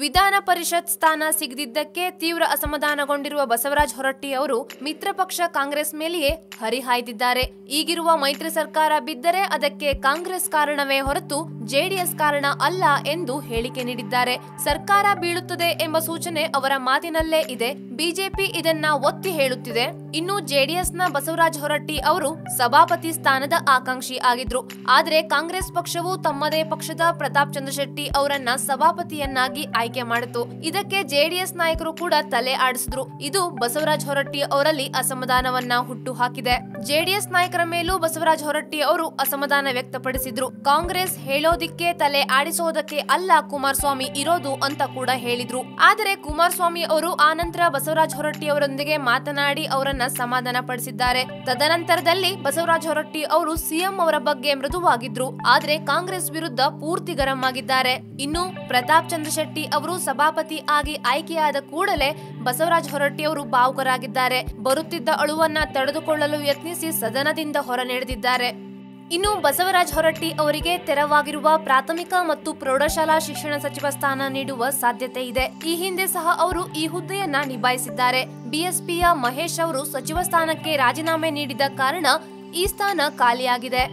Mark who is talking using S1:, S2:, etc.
S1: ವಿಧಾನ ಪರಿಷತ್ ಸ್ಥಾನ ಸಿಗದಿದ್ದಕ್ಕೆ ತೀವ್ರ ಅಸಮಾಧಾನಗೊಂಡಿರುವ ಬಸವರಾಜ ಹೊರಟ್ಟಿ ಅವರು ಮಿತ್ರ ಪಕ್ಷ ಕಾಂಗ್ರೆಸ್ ಮೇಲೆಯೇ ಹರಿಹಾಯ್ದಿದ್ದಾರೆ ಈಗಿರುವ ಮೈತ್ರಿ ಸರ್ಕಾರ ಬಿದ್ದರೆ ಅದಕ್ಕೆ ಕಾಂಗ್ರೆಸ್ ಕಾರಣವೇ ಹೊರತು ಜೆಡಿಎಸ್ ಕಾರಣ ಅಲ್ಲ ಎಂದು ಹೇಳಿಕೆ ನೀಡಿದ್ದಾರೆ. ಸರ್ಕಾರ ಬೀಳುತ್ತದೆ ಎಂಬ ಸೂಚನೆ ಅವರ ಮಾತಿನಲ್ಲೇ ಇದೆ. ಬಿಜೆಪಿ ಇದನ್ನ ಒತ್ತಿ ಹೇಳುತ್ತಿದೆ. ಇನ್ನು ಜೆಡಿಎಸ್ನ ಬಸವರಾಜ ಹೊರಟ್ಟಿ ಅವರು ಸಭಾಪತಿ ಸ್ಥಾನದ ಆಕಾಂಕ್ಷಿ ಆಗಿದ್ರು. ಆದ್ರೆ ಕಾಂಗ್ರೆಸ್ ಪಕ್ಷವು ತಮ್ಮದೇ ಪಕ್ಷದ ಪ್ರತಾಪ್ ಚಂದ್ರಶೆಟ್ಟಿ ಅವರನ್ನ ಸಭಾಪತಿಯನ್ನಾಗಿ ಆಯ್ಕೆ ಮಾಡಿತು. ಇದಕ್ಕೆ ಜೆಡಿಎಸ್ ನಾಯಕರು ಕೂಡ ತಲೆ ಆಡಿಸಿದ್ರು. ಇದು ಬಸವರಾಜ ಹೊರಟ್ಟಿ ಅವರಲ್ಲಿ ಅಸಮಾಧಾನವನ್ನ ಹುಟ್ಟು ಹಾಕಿದೆ ಜೆಡಿಎಸ್ ನಾಯಕರ ಮೇಲೂ ಬಸವರಾಜ ಹೊರಟ್ಟಿ ಅವರು ಅಸಮಾಧಾನ ವ್ಯಕ್ತಪಡಿಸಿದ್ರು. ಕಾಂಗ್ರೆಸ್ ಹೇಳೋದಿಕ್ಕೆ ತಲೆ ಆಡಿಸೋದಕ್ಕೆ ಅಲ್ಲ ಕುಮಾರಸ್ವಾಮಿ ಇರೋದು ಅಂತ ಕೂಡ ಹೇಳಿದ್ರು. ಆದರೆ ಕುಮಾರಸ್ವಾಮಿ ಅವರು ಆನಂತರ ಬಸವರಾಜ ಹೊರಟ್ಟಿ ಅವರೊಂದಿಗೆ ಮಾತನಾಡಿ ಅವರನ್ನ ಸಮಾಧಾನ ಪಡಿಸಿದ್ದಾರೆ ತದನಂತರದಲ್ಲಿ ಬಸವರಾಜ ಹೊರಟ್ಟಿ ಅವರು ಸಿಎಂ ಅವರ ಬಗ್ಗೆ ಮೃದುವಾಗಿದ್ರು. ಆದ್ರೆ ಕಾಂಗ್ರೆಸ್ ವಿರುದ್ಧ ಪೂರ್ತಿ ಗರಂ ಆಗಿದ್ದಾರೆ. ಇನ್ನು ಪ್ರತಾಪ್ ಚಂದ್ರಶೆಟ್ಟಿ ಅವರು ಸಭಾಪತಿ ಆಗಿ ಆಯ್ಕೆಯಾದ ಕೂಡಲೇ ಬಸವರಾಜ ಹೊರಟ್ಟಿ ಅವರು ಭಾವುಕರಾಗಿದ್ದಾರೆ ಬರುತ್ತಿದ್ದ ಅಳುವನ್ನ ತಡೆದುಕೊಳ್ಳಲು ಯತ್ನಿಸಿ ಸದನದಿಂದ ಹೊರ ನಡೆದಿದ್ದಾರೆ ಇನ್ನು ಬಸವರಾಜ ಹೊರಟ್ಟಿ ಅವರಿಗೆ ತೆರವಾಗಿರುವ ಪ್ರಾಥಮಿಕ ಮತ್ತು ಪ್ರೌಢಶಾಲಾ ಶಿಕ್ಷಣ ಸಚಿವ ಸ್ಥಾನ ನೀಡುವ ಸಾಧ್ಯತೆ ಇದೆ. ಈ ಹಿಂದೆ ಸಹ ಅವರು ಈ ಹುದ್ದೆಯನ್ನ ನಿಭಾಯಿಸಿದ್ದಾರೆ. ಬಿಎಸ್ಪಿಯ ಮಹೇಶ್ ಅವರು ಸಚಿವ ಸ್ಥಾನಕ್ಕೆ ರಾಜೀನಾಮೆ ನೀಡಿದ ಕಾರಣ ಈ ಸ್ಥಾನ ಖಾಲಿಯಾಗಿದೆ.